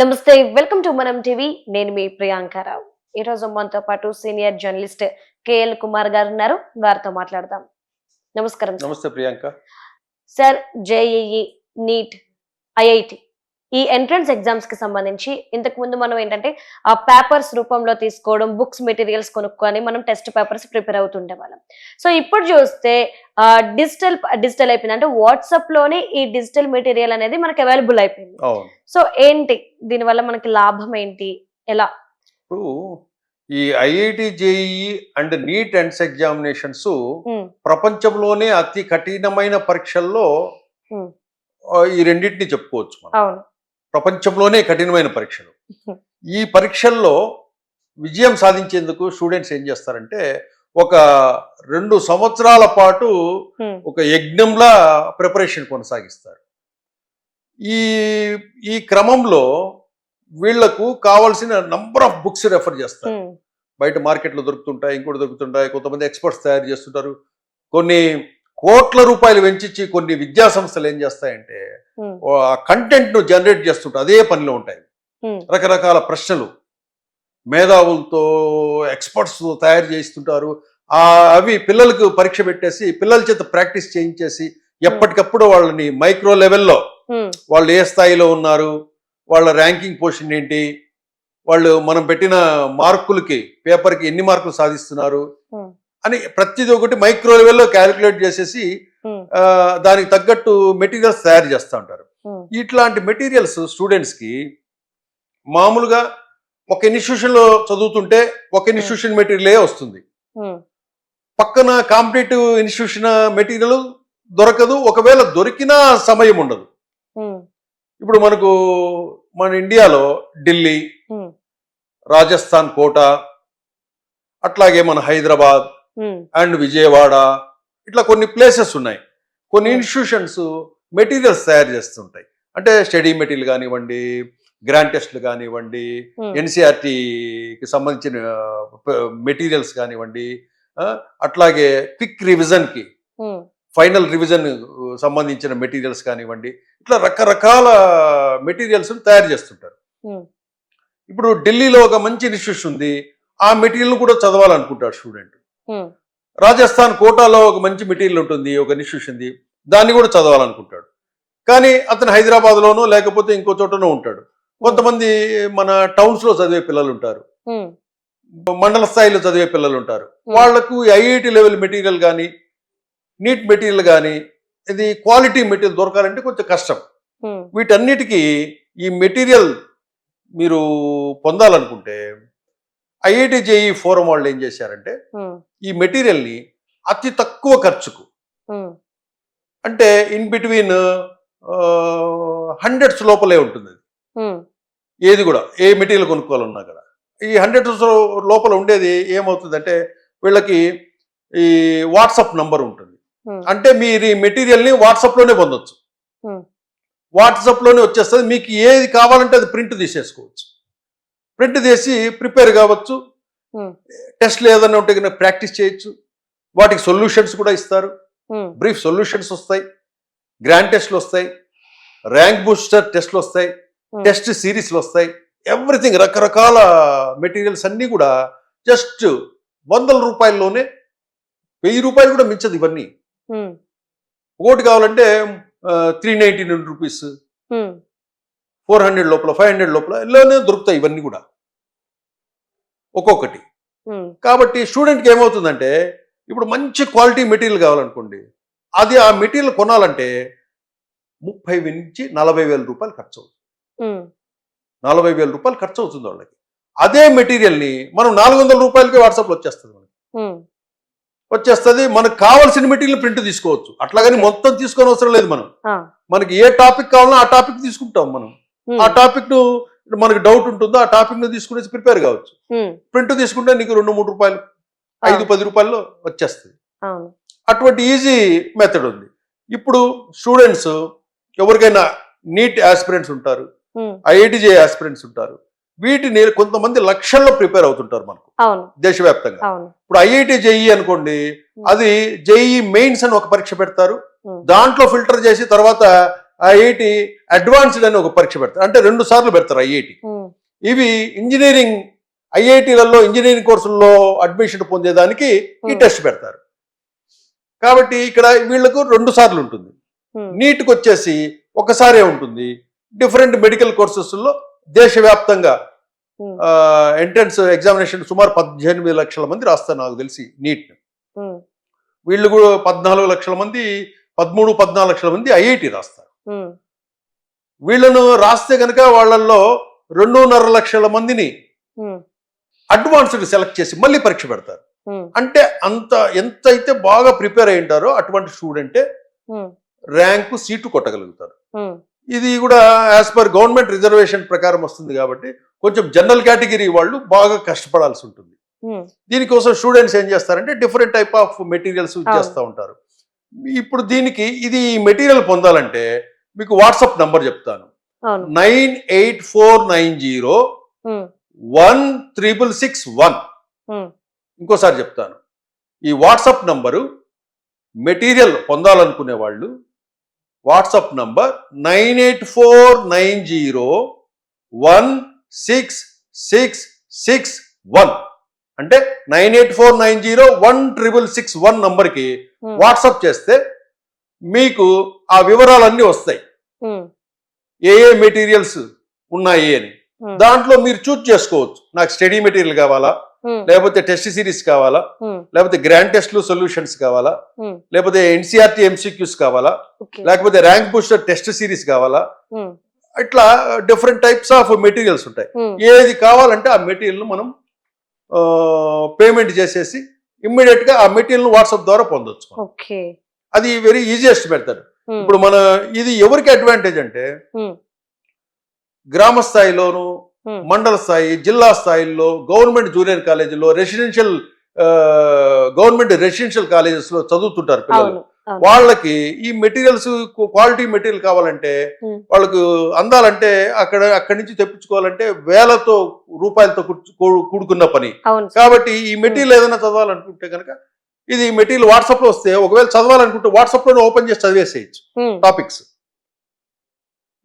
నమస్తే welcome to మనం TV. నేను మీ ప్రియాంకారావు ఈ రోజు మనతో పాటు సీనియర్ జర్నలిస్ట్ కేఎల్ కుమార్ గారు ఉన్నారు. వారితో మాట్లాడదాం. నమస్కారం సార్. నమస్తే Priyanka. Sir JEE NEET IIT ఈ ఎంట్రన్స్ ఎగ్జామ్స్కి సంబంధించి ఇంతకు ముందు మనం ఏంటంటే ఆ పేపర్స్ రూపంలో తీసుకోవడం బుక్స్ మెటీరియల్స్ కొనుక్కొని మనం టెస్ట్ పేపర్స్ ప్రిపేర్ అవుతుండే వాళ్ళం. సో ఇప్పుడు చూస్తే డిజిటల్ డిజిటల్ అయిపోయింది. అంటే వాట్సాప్లోనే ఈ డిజిటల్ మెటీరియల్ అనేది మనకి అవైలబుల్ అయిపోయింది. సో ఏంటి? దీనివల్ల మనకి లాభం ఏంటి? ఎలా? ఇప్పుడు ఈ IIT JEE and NEET ends examinations ప్రపంచంలోనే అతి కఠినమైన పరీక్షల్లో ఈ రెండింటిని చెప్పుకోవచ్చు మనం. అవును. ప్రపంచంలోనే కఠినమైన పరీక్షలు. ఈ పరీక్షల్లో విజయం సాధించేందుకు స్టూడెంట్స్ ఏం చేస్తారంటే ఒక రెండు సంవత్సరాల పాటు ఒక యజ్ఞంలా ప్రిపరేషన్ కొనసాగిస్తారు. ఈ ఈ క్రమంలో వీళ్ళకు కావాల్సిన నంబర్ ఆఫ్ బుక్స్ రెఫర్ చేస్తారు. బయట మార్కెట్లో దొరుకుతుంటాయి ఇంకోటి దొరుకుతుంటాయి కొంతమంది ఎక్స్పర్ట్స్ తయారు చేస్తుంటారు. కొన్ని కోట్ల రూపాయలు వెంచిచ్చి కొన్ని విద్యా సంస్థలు ఏం చేస్తాయంటే కంటెంట్ను జనరేట్ చేస్తుంటారు అదే పనిలో ఉంటాయి. రకరకాల ప్రశ్నలు. మేధావులతో ఎక్స్పర్ట్స్ తయారు చేస్తుంటారు ఆ అవి పిల్లలకు పరీక్ష పెట్టేసి పిల్లల చేత ప్రాక్టీస్ చేయించేసి ఎప్పటికప్పుడు వాళ్ళని మైక్రో లెవెల్లో వాళ్ళు ఏ స్థాయిలో ఉన్నారు వాళ్ళ ర్యాంకింగ్ పొజిషన్ ఏంటి వాళ్ళు మనం పెట్టిన మార్కులకి పేపర్కి ఎన్ని మార్కులు సాధిస్తున్నారు. అని ప్రతిదీ ఒకటి మైక్రో లెవెల్లో క్యాలిక్యులేట్ చేసేసి దానికి తగ్గట్టు మెటీరియల్స్ తయారు చేస్తూ ఉంటారు. ఇట్లాంటి మెటీరియల్స్ స్టూడెంట్స్కి మామూలుగా ఒక ఇన్స్టిట్యూషన్లో చదువుతుంటే ఒక ఇన్స్టిట్యూషన్ మెటీరియలే వస్తుంది. పక్కన కాంపిటేటివ్ ఇన్స్టిట్యూషన్ మెటీరియల్ దొరకదు. ఒకవేళ దొరికినా సమయం ఉండదు. ఇప్పుడు మనకు మన ఇండియాలో ఢిల్లీ రాజస్థాన్ కోట అట్లాగే మన హైదరాబాద్ అండ్ విజయవాడ ఇట్లా కొన్ని ప్లేసెస్ ఉన్నాయి. కొన్ని Hmm. ఇన్స్టిట్యూషన్స్ మెటీరియల్స్ తయారు చేస్తుంటాయి. అంటే స్టడీ మెటీరియల్ కానివ్వండి గ్రాండ్ టెస్ట్లు కానివ్వండి ఎన్సీఆర్టీకి సంబంధించిన మెటీరియల్స్ కానివ్వండి అట్లాగే క్విక్ రివిజన్కి ఫైనల్ రివిజన్ సంబంధించిన మెటీరియల్స్ కానివ్వండి ఇట్లా రకరకాల మెటీరియల్స్ తయారు చేస్తుంటారు. ఇప్పుడు ఢిల్లీలో ఒక మంచి ఇన్స్టిట్యూషన్ ఉంది. ఆ మెటీరియల్ కూడా చదవాలనుకుంటాడు స్టూడెంట్ రాజస్థాన్ కోటాలో ఒక మంచి మెటీరియల్ ఉంటుంది ఒక ఇన్స్టిట్యూషన్ ఉంది దాన్ని కూడా చదవాలనుకుంటాడు. కానీ అతను హైదరాబాద్లోనో లేకపోతే ఇంకో చోటనో ఉంటాడు. కొంతమంది మన టౌన్స్లో చదివే పిల్లలు ఉంటారు మండల స్థాయిలో చదివే పిల్లలు ఉంటారు వాళ్ళకు ఐఐటి లెవెల్ మెటీరియల్ కానీ నీట్ మెటీరియల్ కానీ ఇది క్వాలిటీ మెటీరియల్ దొరకాలంటే కొంచెం కష్టం. వీటన్నిటికీ ఈ మెటీరియల్ మీరు పొందాలనుకుంటే ఐఐటి జేఈ ఫోరం వాళ్ళు ఏం చేశారంటే ఈ మెటీరియల్ని అతి తక్కువ ఖర్చుకు అంటే ఇన్ బిట్వీన్ హండ్రెడ్స్ లోపలే ఉంటుంది ఏది కూడా ఏ మెటీరియల్ కొనుక్కోవాలన్నా కూడా. ఈ హండ్రెడ్స్ లోపల ఉండేది ఏమవుతుందంటే వీళ్ళకి ఈ వాట్సాప్ నంబర్ ఉంటుంది. అంటే మీరు ఈ మెటీరియల్ని వాట్సాప్లోనే పొందొచ్చు. వాట్సాప్లోనే వచ్చేస్తుంది మీకు ఏది కావాలంటే అది ప్రింట్ తీసేసుకోవచ్చు. ప్రింట్ తీసి ప్రిపేర్ కావచ్చు. Hmm. టెస్ట్లు ఏదైనా ఉంటే ప్రాక్టీస్ చేయొచ్చు. వాటికి సొల్యూషన్స్ కూడా ఇస్తారు. ఉమ్, బ్రీఫ్ సొల్యూషన్స్ వస్తాయి. గ్రాండ్ టెస్ట్లు వస్తాయి. ర్యాంక్ బూస్టర్ టెస్ట్లు వస్తాయి. Hmm. టెస్ట్ సిరీస్లు వస్తాయి. ఎవ్రీథింగ్ రకరకాల మెటీరియల్స్ అన్నీ కూడా జస్ట్ వందల రూపాయల్లోనే వెయ్యి రూపాయలు కూడా మించదు ఇవన్నీ. ఒకటి కావాలంటే three ninety nine rupees four hundred లోపల ఫైవ్ హండ్రెడ్ లోపల ఇలానే దొరుకుతాయి ఇవన్నీ కూడా. ఒక్కొక్కటి. కాబట్టి స్టూడెంట్కి ఏమవుతుందంటే ఇప్పుడు మంచి క్వాలిటీ మెటీరియల్ కావాలనుకోండి అది ఆ మెటీరియల్ కొనాలంటే ముప్పై నుంచి నలభై వేల రూపాయలు ఖర్చు అవుతుంది నలభై వేల రూపాయలు ఖర్చు అవుతుంది వాళ్ళకి. అదే మెటీరియల్ని మనం నాలుగు వందల రూపాయలకి వాట్సాప్లో వచ్చేస్తుంది మనకి. వచ్చేస్తుంది మనకు కావాల్సిన మెటీరియల్ ప్రింట్ తీసుకోవచ్చు. అట్లాగని మొత్తం తీసుకొని అవసరం లేదు మనం. మనకి ఏ టాపిక్ కావాలో ఆ టాపిక్ తీసుకుంటాం మనం. ఆ టాపిక్ను మనకి డౌట్ ఉంటుందో ఆ టాపిక్ను తీసుకునేసి ప్రిపేర్ కావచ్చు. ప్రింట్ తీసుకుంటే నీకు రెండు మూడు రూపాయలు ఐదు పది రూపాయల్లో వచ్చేస్తుంది. అటువంటి ఈజీ మెథడ్ ఉంది. ఇప్పుడు స్టూడెంట్స్ ఎవరికైనా నీట్ ఆస్పిరెంట్స్ ఉంటారు ఐఐటిజే ఆస్పిరెంట్స్ ఉంటారు. వీటిని కొంతమంది లక్షల్లో ప్రిపేర్ అవుతుంటారు మనకు. దేశవ్యాప్తంగా. ఇప్పుడు ఐఐటి జేఈ అనుకోండి అది జేఈ మెయిన్స్ అని ఒక పరీక్ష పెడతారు. దాంట్లో ఫిల్టర్ చేసి తర్వాత ఐఐటి అడ్వాన్స్డ్ అని ఒక పరీక్ష పెడతారు. అంటే రెండు సార్లు పెడతారు ఐఐటి. ఇవి ఇంజనీరింగ్ ఐఐటీలలో ఇంజనీరింగ్ కోర్సుల్లో అడ్మిషన్ పొందేదానికి ఈ. టెస్ట్ పెడతారు. కాబట్టి ఇక్కడ వీళ్ళకు రెండు సార్లు ఉంటుంది. నీట్కి వచ్చేసి ఒకసారే ఉంటుంది. డిఫరెంట్ మెడికల్ కోర్సెస్లో దేశవ్యాప్తంగా ఎంట్రన్స్ ఎగ్జామినేషన్ సుమారు పద్దెనిమిది లక్షల మంది రాస్తారు నాకు తెలిసి నీట్. వీళ్ళు కూడా పద్నాలుగు లక్షల మంది పదమూడు పద్నాలుగు లక్షల మంది ఐఐటి రాస్తారు. వీళ్ళను రాస్తే కనుక వాళ్ళల్లో రెండున్నర లక్షల మందిని అడ్వాన్స్డ్ సెలెక్ట్ చేసి మళ్ళీ పరీక్ష పెడతారు. అంటే అంత ఎంత అయితే బాగా ప్రిపేర్ అయి ఉంటారో అటువంటి స్టూడెంటే ర్యాంకు సీటు కొట్టగలుగుతారు. ఇది కూడా యాజ్ పర్ గవర్నమెంట్ రిజర్వేషన్ ప్రకారం వస్తుంది కాబట్టి కొంచెం జనరల్ కేటగిరీ వాళ్ళు బాగా కష్టపడాల్సి ఉంటుంది. దీనికోసం స్టూడెంట్స్ ఏం చేస్తారంటే డిఫరెంట్ టైప్ ఆఫ్ మెటీరియల్స్ చేస్తూ ఉంటారు. ఇప్పుడు దీనికి ఇది మెటీరియల్ పొందాలంటే మీకు వాట్సాప్ నంబర్ చెప్తాను. Nine eight four nine zero one triple six one. ఇంకోసారి చెప్తాను. ఈ వాట్సాప్ నంబరు మెటీరియల్ పొందాలనుకునే వాళ్ళు WhatsApp number nine eight four nine zero one six six six one. అంటే nine eight four nine zero one triple six one నంబర్కి WhatsApp చేస్తే మీకు ఆ వివరాలన్నీ వస్తాయి. ఏ ఏ మెటీరియల్స్ ఉన్నాయి అని. దాంట్లో మీరు చూజ్ చేసుకోవచ్చు. నాకు స్టడీ మెటీరియల్ కావాలా? లేకపోతే టెస్ట్ సిరీస్ కావాలా? లేకపోతే గ్రాండ్ టెస్ట్లు సొల్యూషన్స్ కావాలా? లేకపోతే ఎన్సీఆర్టీ ఎంసీక్యూస్ కావాలా? లేకపోతే ర్యాంక్ బూస్టర్ టెస్ట్ సిరీస్ కావాలా? ఇట్లా డిఫరెంట్ టైప్స్ ఆఫ్ మెటీరియల్స్ ఉంటాయి. ఏది కావాలంటే ఆ మెటీరియల్ మనం పేమెంట్ చేసేసి ఇమ్మీడియట్గా ఆ మెటీరియల్ వాట్సాప్ ద్వారా పొందొచ్చు. ఓకే. అది వెరీ ఈజియెస్ట్ మెథడ్ ఇప్పుడు మన ఇది ఎవరికి అడ్వాంటేజ్ అంటే ఉమ్, గ్రామ స్థాయిలోను ఉమ్, మండల స్థాయి జిల్లా స్థాయిల్లో గవర్నమెంట్ జూనియర్ కాలేజీలో రెసిడెన్షియల్ గవర్నమెంట్ రెసిడెన్షియల్ కాలేజెస్లో చదువుతుంటారు పిల్లలు. వాళ్ళకి ఈ మెటీరియల్స్ క్వాలిటీ మెటీరియల్ కావాలంటే Hmm. వాళ్ళకు అందాలంటే అక్కడ అక్కడి నుంచి తెప్పించుకోవాలంటే వేలతో రూపాయలతో కూడుకున్న పని. కాబట్టి ఈ మెటీరియల్ ఏదైనా చదవాలనుకుంటే కనుక ఇది మెటీరియల్ వాట్సాప్లో వస్తే ఒకవేళ చదవాలనుకుంటే వాట్సాప్లోనే ఓపెన్ చేసి చదివేసేయచ్చు టాపిక్స్.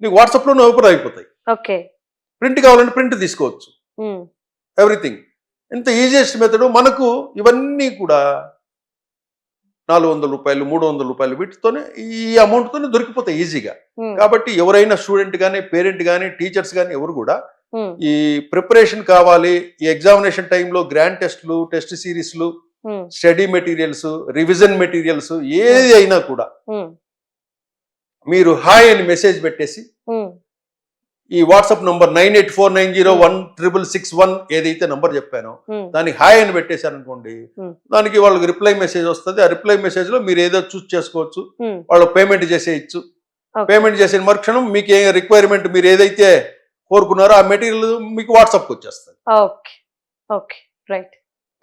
నీకు వాట్సాప్లోనే ఓపెన్ అయిపోతాయి. ఓకే. ప్రింట్ కావాలంటే ప్రింట్ తీసుకోవచ్చు. ఎవ్రీథింగ్. ఇంత ఈజియెస్ట్ మెథడ్ మనకు ఇవన్నీ కూడా నాలుగు వందల రూపాయలు మూడు వందల రూపాయలు వీటితోనే ఈ అమౌంట్తోనే దొరికిపోతాయి ఈజీగా. కాబట్టి ఎవరైనా స్టూడెంట్ కానీ పేరెంట్ కానీ టీచర్స్ కానీ ఎవరు కూడా ఈ ప్రిపరేషన్ కావాలి ఈ ఎగ్జామినేషన్ టైంలో గ్రాండ్ టెస్ట్లు టెస్ట్ సిరీస్లు స్టడీ మెటీరియల్స్ రివిజన్ మెటీరియల్స్ ఏది అయినా కూడా మీరు హాయ్ అని మెసేజ్ పెట్టేసి ఈ WhatsApp number nine eight four nine zero one triple six one ఏదైతే నంబర్ చెప్పానో దానికి హాయ్ అని పెట్టేశారు అనుకోండి. దానికి వాళ్ళకి రిప్లై మెసేజ్ వస్తుంది. ఆ రిప్లై మెసేజ్లో మీరు ఏదో చూస్ చేసుకోవచ్చు వాళ్ళు పేమెంట్ చేసేయచ్చు. పేమెంట్ చేసిన మరుక్షణం మీకు ఏ రిక్వైర్మెంట్ మీరు ఏదైతే కోరుకున్నారో ఆ మెటీరియల్ మీకు వాట్సాప్కి వచ్చేస్తుంది. Okay. Okay. Right.